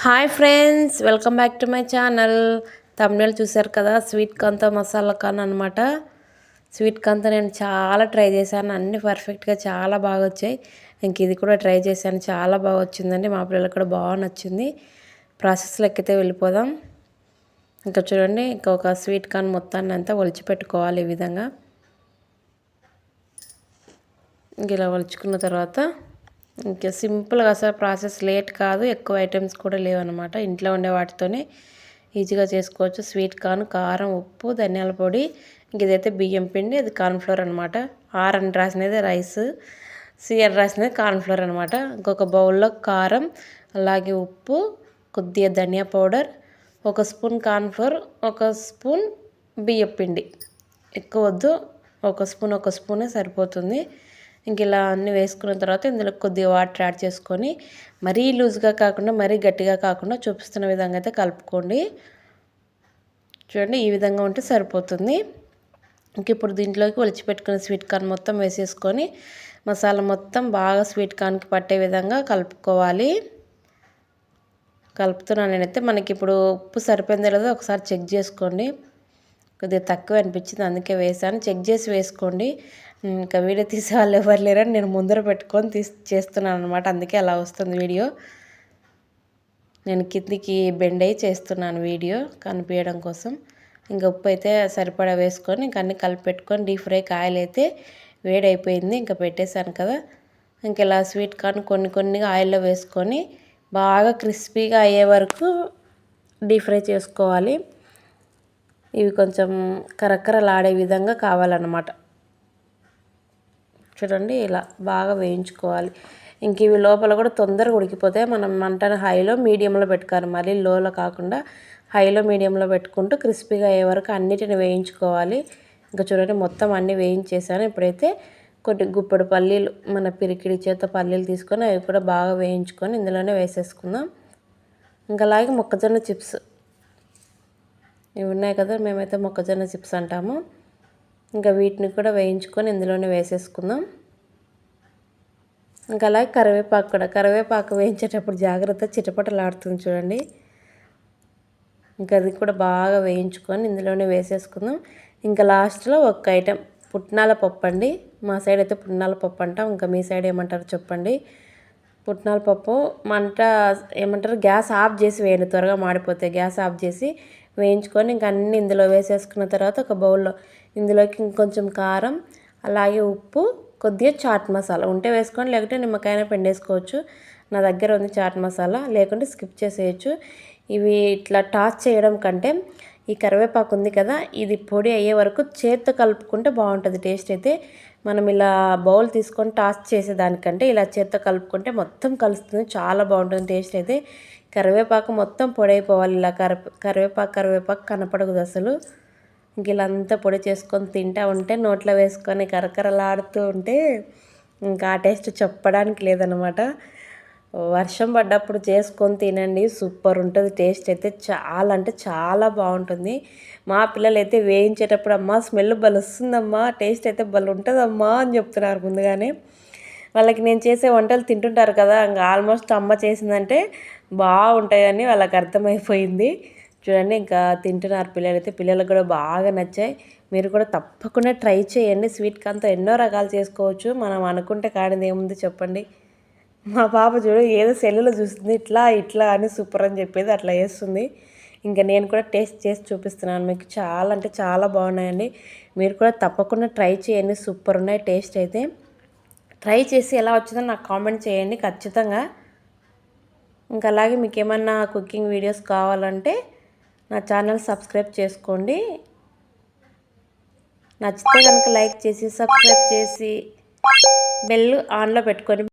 Hi friends welcome back to my channel. తమిళ చూశారు కదా sweet కంత మసాలా కాన్ అనమాట స్వీట్ కంత నేను చాలా ట్రై చేశాను అన్నీ పర్ఫెక్ట్గా చాలా బాగా వచ్చాయి. ఇంక ఇది కూడా ట్రై చేశాను చాలా బాగా వచ్చిందండి మా పిల్లలకు కూడా బాగా నచ్చింది. ప్రాసెస్లో ఎక్కితే వెళ్ళిపోదాం. ఇంకా చూడండి ఇంకా ఒక స్వీట్ కాన్ మొత్తాన్ని అంతా ఒలిచిపెట్టుకోవాలి ఈ విధంగా. ఇంక ఇలా ఒలుచుకున్న తర్వాత ఇంకా సింపుల్గా అసలు ప్రాసెస్ లేట్ కాదు ఎక్కువ ఐటమ్స్ కూడా లేవన్నమాట. ఇంట్లో ఉండే వాటితోనే ఈజీగా చేసుకోవచ్చు. స్వీట్ కార్న్ కారం ఉప్పు ధనియాల పొడి ఇంక ఇదైతే బియ్యం పిండి ఇది కార్న్ఫ్లోర్ అనమాట ఆర్ అని రాసినది రైస్ సిఆర్ రాసినది కార్న్ఫ్లోర్ అనమాట ఇంకొక బౌల్లో కారం అలాగే ఉప్పు కొద్దిగా ధనియా పౌడర్ ఒక స్పూన్ కార్న్ఫ్లోర్ ఒక స్పూన్ బియ్యం పిండి. ఎక్కువ వద్దు ఒక స్పూన్ ఒక స్పూనే సరిపోతుంది. ఇంక ఇలా అన్నీ వేసుకున్న తర్వాత ఇందులో కొద్దిగా వాటర్ యాడ్ చేసుకొని మరీ లూజ్గా కాకుండా మరీ గట్టిగా కాకుండా చూపిస్తున్న విధంగా అయితే కలుపుకోండి. చూడండి ఈ విధంగా ఉంటే సరిపోతుంది. ఇంక ఇప్పుడు దీంట్లోకి ఒలిచిపెట్టుకున్న స్వీట్ కార్న్ మొత్తం వేసేసుకొని మసాలా మొత్తం బాగా స్వీట్ కార్న్కి పట్టే విధంగా కలుపుకోవాలి. కలుపుతున్నాను నేనైతే. మనకి ఇప్పుడు ఉప్పు సరిపోయిందో లేదో ఒకసారి చెక్ చేసుకోండి. కొద్దిగా తక్కువ అనిపించింది అందుకే వేసాను. చెక్ చేసి వేసుకోండి. ఇంకా వీడియో తీసే వాళ్ళు ఎవరు లేరని నేను ముందర పెట్టుకొని తీసి చేస్తున్నాను అనమాట అందుకే అలా వస్తుంది వీడియో. నేను కిందికి బెండ్ అయ్యి చేస్తున్నాను వీడియో కనిపించడం కోసం. ఇంకా ఉప్పు అయితే సరిపడా వేసుకొని ఇంకా అన్నీ కలిపి పెట్టుకొని డీప్ ఫ్రై ఆయిల్ అయితే వేడైపోయింది. ఇంకా పెట్టేశాను కదా. ఇంక ఇలా స్వీట్ కార్న్ కొన్ని కొన్ని ఆయిల్లో వేసుకొని బాగా క్రిస్పీగా అయ్యే వరకు డీప్ ఫ్రై చేసుకోవాలి. ఇవి కొంచెం కరకరలాడే విధంగా కావాలన్నమాట. చూడండి ఇలా బాగా వేయించుకోవాలి. ఇంక ఇవి లోపల కూడా తొందరగా ఉడికిపోతాయి మనం మంటను హైలో మీడియంలో పెట్టుకోవాలి. మళ్ళీ లోలో కాకుండా హైలో మీడియంలో పెట్టుకుంటూ క్రిస్పీగా అయ్యే వరకు అన్నిటిని వేయించుకోవాలి. ఇంకా చూడండి మొత్తం అన్నీ వేయించేసాను. ఇప్పుడైతే కొన్ని గుప్పెడు పల్లీలు మన పిరికిడి చేత పల్లీలు తీసుకొని అవి కూడా బాగా వేయించుకొని ఇందులోనే వేసేసుకుందాం. ఇంకా అలాగే మొక్కజొన్న చిప్స్. ఇవి ఉన్నాయి కదా మేమైతే మొక్కజొన్న చిప్స్ అంటాము. ఇంకా వీటిని కూడా వేయించుకొని ఇందులోనే వేసేసుకుందాం. ఇంకా అలాగే కరివేపాకు కూడా. కరివేపాకు వేయించేటప్పుడు జాగ్రత్త చిటపటలాడుతుంది చూడండి. ఇంకా అది కూడా బాగా వేయించుకొని ఇందులోనే వేసేసుకుందాం. ఇంకా లాస్ట్లో ఒక ఐటెం పుట్నాల పప్పు అండి మా సైడ్ అయితే పుట్నాల పప్పు అంటాం ఇంకా మీ సైడ్ ఏమంటారు చెప్పండి. పుట్నాల పప్పు మంట ఏమంటారు గ్యాస్ ఆఫ్ చేసి వేయండి త్వరగా మాడిపోతే గ్యాస్ ఆఫ్ చేసి. వేయించుకొని ఇంక అన్నీ ఇందులో వేసేసుకున్న తర్వాత ఒక బౌల్లో ఇందులోకి ఇంకొంచెం కారం అలాగే ఉప్పు కొద్దిగా చాట్ మసాలా. ఉంటే వేసుకొని లేకుంటే నిమ్మకాయన పిండేసుకోవచ్చు. నా దగ్గర ఉంది చాట్ మసాలా లేకుంటే స్కిప్ చేసేయచ్చు. ఇవి ఇట్లా టాస్ చేయడం కంటే ఈ కరివేపాకు ఉంది కదా ఇది పొడి అయ్యే వరకు చేత్తో కలుపుకుంటే బాగుంటుంది. టేస్ట్ అయితే మనం ఇలా బౌల్ తీసుకొని టాస్ చేసేదానికంటే ఇలా చేత్తో కలుపుకుంటే మొత్తం కలుస్తుంది చాలా బాగుంటుంది టేస్ట్ అయితే. కరివేపాకు మొత్తం పొడి అయిపోవాలి ఇలా కరివేపాకు కరివేపాకు కనపడదు అసలు. ఇంక ఇలా అంతా పొడి చేసుకొని తింటా ఉంటే నోట్లో వేసుకొని కరకరలాడుతూ ఉంటే ఇంకా ఆ టేస్ట్ చెప్పడానికి లేదనమాట వర్షం పడ్డప్పుడు చేసుకొని తినండి. సూపర్ ఉంటుంది. టేస్ట్ అయితే చాలా అంటే చాలా బాగుంటుంది. మా పిల్లలు అయితే వేయించేటప్పుడు అమ్మ స్మెల్ భలే వస్తుందమ్మా టేస్ట్ అయితే బలు ఉంటుందమ్మా అని చెప్తున్నారు ముందుగానే. వాళ్ళకి నేను చేసే వంటలు తింటుంటారు కదా ఇంకా ఆల్మోస్ట్ అమ్మ చేసిందంటే బాగుంటాయని వాళ్ళకి అర్థమైపోయింది. చూడండి ఇంకా తింటున్నారు పిల్లలు అయితే పిల్లలకు కూడా బాగా నచ్చాయి. మీరు కూడా తప్పకుండా ట్రై చేయండి. స్వీట్ కాన్తో ఎన్నో రకాలు చేసుకోవచ్చు. మనం అనుకుంటే కానిది ఏముంది చెప్పండి. మా పాప చూడు ఏదో సెల్లులో చూస్తుంది ఇట్లా ఇట్లా అని సూపర్ అని చెప్పేది అట్లా వేస్తుంది ఇంకా నేను కూడా టేస్ట్ చేసి చూపిస్తున్నాను మీకు. చాలా అంటే చాలా బాగున్నాయండి. మీరు కూడా తప్పకుండా ట్రై చేయండి సూపర్ ఉన్నాయి టేస్ట్ అయితే. ట్రై చేసి ఎలా వచ్చిందో నాకు కామెంట్ చేయండి ఖచ్చితంగా. ఇంకా అలాగే మీకు ఏమన్నా కుకింగ్ వీడియోస్ కావాలంటే నా ఛానల్ సబ్స్క్రైబ్ చేసుకోండి. నచ్చితే కనుక లైక్ చేసి సబ్స్క్రైబ్ చేసి బెల్ ఆన్లో పెట్టుకొని